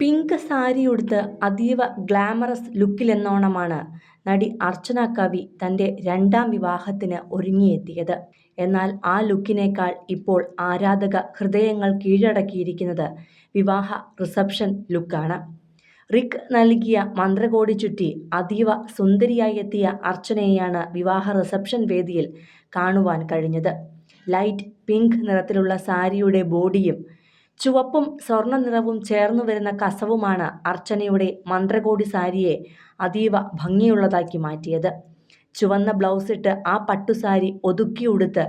Pink sari ഉടുത്ത് അതീവ glamorous ലുക്കിലെന്നോണമാണ് നടി അർച്ചന കവി തന്റെ രണ്ടാം വിവാഹത്തിന് ഒരുങ്ങിയെത്തിയത്. എന്നാൽ ആ ലുക്കിനേക്കാൾ ഇപ്പോൾ ആരാധക ഹൃദയങ്ങൾ കീഴടക്കിയിരിക്കുന്നത് വിവാഹ റിസപ്ഷൻ ലുക്കാണ്. റിക് നൽകിയ മന്ത്രകോടി ചുറ്റി അതീവ സുന്ദരിയായി എത്തിയ അർച്ചനയെയാണ് വിവാഹ റിസപ്ഷൻ വേദിയിൽ കാണുവാൻ കഴിഞ്ഞത്. ലൈറ്റ് പിങ്ക് നിറത്തിലുള്ള സാരിയുടെ ബോഡിയും ചുവപ്പും സ്വർണ നിറവും ചേർന്നു വരുന്ന കസവുമാണ് അർച്ചനയുടെ മന്ത്രകോടി സാരിയെ അതീവ ഭംഗിയുള്ളതാക്കി മാറ്റിയത്. ചുവന്ന ബ്ലൗസിട്ട് ആ പട്ടുസാരി ഒതുക്കി ഉടുത്ത്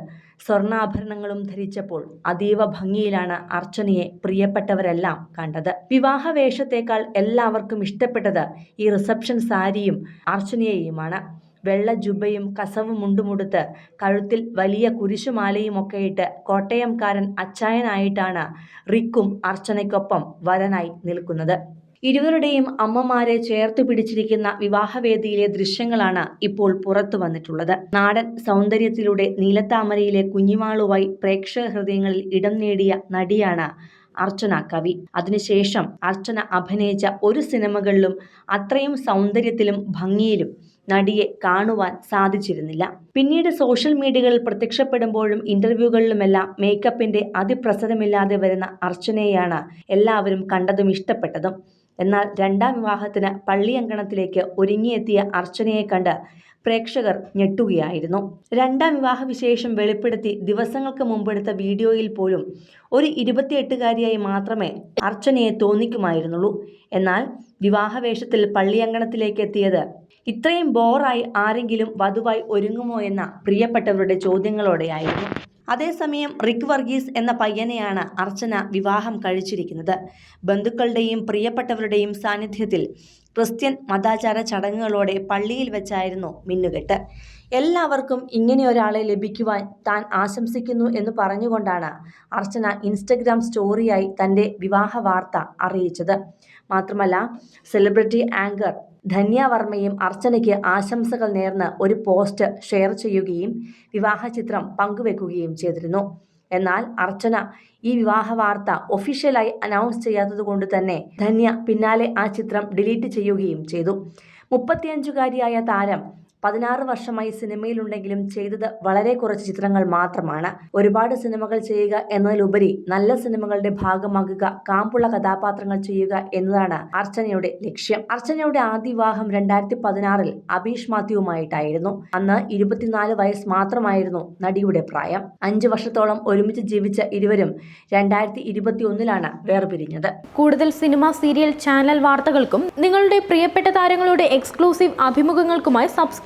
സ്വർണാഭരണങ്ങളും ധരിച്ചപ്പോൾ അതീവ ഭംഗിയിലാണ് അർച്ചനയെ പ്രിയപ്പെട്ടവരെല്ലാം കണ്ടത്. വിവാഹ വേഷത്തേക്കാൾ എല്ലാവർക്കും ഇഷ്ടപ്പെട്ടത് ഈ റിസപ്ഷൻ സാരിയും അർച്ചനയെയുമാണ്. വെള്ള ജുബയും കസവും മുണ്ടുമുടുത്ത് കഴുത്തിൽ വലിയ കുരിശുമാലയും ഒക്കെ ഇട്ട് കോട്ടയംകാരൻ അച്ചായനായിട്ടാണ് റിക്കും അർച്ചനയ്ക്കൊപ്പം വരനായി നിൽക്കുന്നത്. ഇരുവരുടെയും അമ്മമാരെ ചേർത്ത് പിടിച്ചിരിക്കുന്ന വിവാഹവേദിയിലെ ദൃശ്യങ്ങളാണ് ഇപ്പോൾ പുറത്തു വന്നിട്ടുള്ളത്. നാടൻ സൗന്ദര്യത്തിലൂടെ നീലത്താമരയിലെ കുഞ്ഞിമാളുവായി പ്രേക്ഷക ഹൃദയങ്ങളിൽ ഇടം നേടിയ നടിയാണ് അർച്ചന കവി. അതിനുശേഷം അർച്ചന അഭിനയിച്ച ഒരു സിനിമകളിലും അത്രയും സൗന്ദര്യത്തിലും ഭംഗിയിലും നടിയെ കാണുവാൻ സാധിച്ചിരുന്നില്ല. പിന്നീട് സോഷ്യൽ മീഡിയകളിൽ പ്രത്യക്ഷപ്പെടുമ്പോഴും ഇന്റർവ്യൂകളിലുമെല്ലാം മേക്കപ്പിന്റെ അതിപ്രസരമില്ലാതെ വരുന്ന അർച്ചനയെയാണ് എല്ലാവരും കണ്ടതും ഇഷ്ടപ്പെട്ടതും. എന്നാൽ രണ്ടാം വിവാഹത്തിന് പള്ളിയങ്കണത്തിലേക്ക് ഒരുങ്ങിയെത്തിയ അർച്ചനയെ കണ്ട് പ്രേക്ഷകർ ഞെട്ടുകയായിരുന്നു. രണ്ടാം വിവാഹ വിശേഷം വെളിപ്പെടുത്തി ദിവസങ്ങൾക്ക് മുമ്പെടുത്ത വീഡിയോയിൽ പോലും ഒരു ഇരുപത്തിയെട്ടുകാരിയായി മാത്രമേ അർച്ചനയെ തോന്നിക്കുമായിരുന്നുള്ളൂ. എന്നാൽ വിവാഹവേഷത്തിൽ പള്ളിയങ്കണത്തിലേക്ക് എത്തിയത് ഇത്രയും ബോറായി ആരെങ്കിലും വധുവായി ഒരുങ്ങുമോ എന്ന പ്രിയപ്പെട്ടവരുടെ ചോദ്യങ്ങളോടെയായിരുന്നു. അതേസമയം റിക് വർഗീസ് എന്ന പയ്യനെയാണ് അർച്ചന വിവാഹം കഴിച്ചിരിക്കുന്നത്. ബന്ധുക്കളുടെയും പ്രിയപ്പെട്ടവരുടെയും സാന്നിധ്യത്തിൽ ക്രിസ്ത്യൻ മതാചാര ചടങ്ങുകളോടെ പള്ളിയിൽ വെച്ചായിരുന്നു മിന്നുകെട്ട്. എല്ലാവർക്കും ഇങ്ങനെ ഒരാളെ ലഭിക്കുവാൻ താൻ ആശംസിക്കുന്നു എന്ന് പറഞ്ഞുകൊണ്ടാണ് അർച്ചന ഇൻസ്റ്റഗ്രാം സ്റ്റോറിയായി തന്റെ വിവാഹ വാർത്ത അറിയിച്ചത്. മാത്രമല്ല സെലിബ്രിറ്റി ആങ്കർ ധന്യ വർമ്മയും അർച്ചനയ്ക്ക് ആശംസകൾ നേർന്ന് ഒരു പോസ്റ്റ് ഷെയർ ചെയ്യുകയും വിവാഹ ചിത്രം പങ്കുവെക്കുകയും ചെയ്തിരുന്നു. എന്നാൽ അർച്ചന ഈ വിവാഹ വാർത്ത ഒഫീഷ്യലായി അനൗൺസ് ചെയ്യാത്തതുകൊണ്ട് തന്നെ ധന്യ പിന്നാലെ ആ ചിത്രം ഡിലീറ്റ് ചെയ്യുകയും ചെയ്തു. മുപ്പത്തിയഞ്ചുകാരിയായ താരം പതിനാറ് വർഷമായി സിനിമയിലുണ്ടെങ്കിലും ചെയ്തത് വളരെ കുറച്ച് ചിത്രങ്ങൾ മാത്രമാണ്. ഒരുപാട് സിനിമകൾ ചെയ്യുക എന്നതിലുപരി നല്ല സിനിമകളുടെ ഭാഗമാകുക കാമ്പുള്ള കഥാപാത്രങ്ങൾ ചെയ്യുക എന്നതാണ് അർച്ചനയുടെ ലക്ഷ്യം. അർച്ചനയുടെ ആദ്യ വിവാഹം രണ്ടായിരത്തി പതിനാറിൽ അബീഷ് മാത്യുവുമായിട്ടായിരുന്നു. അന്ന് ഇരുപത്തിനാല് വയസ്സ് മാത്രമായിരുന്നു നടിയുടെ പ്രായം. അഞ്ചു വർഷത്തോളം ഒരുമിച്ച് ജീവിച്ച ഇരുവരും രണ്ടായിരത്തി ഇരുപത്തി ഒന്നിലാണ് വേർപിരിഞ്ഞത്. കൂടുതൽ സിനിമ സീരിയൽ ചാനൽ വാർത്തകൾക്കും നിങ്ങളുടെ പ്രിയപ്പെട്ട താരങ്ങളുടെ എക്സ്ക്ലൂസീവ് അഭിമുഖങ്ങൾക്കുമായി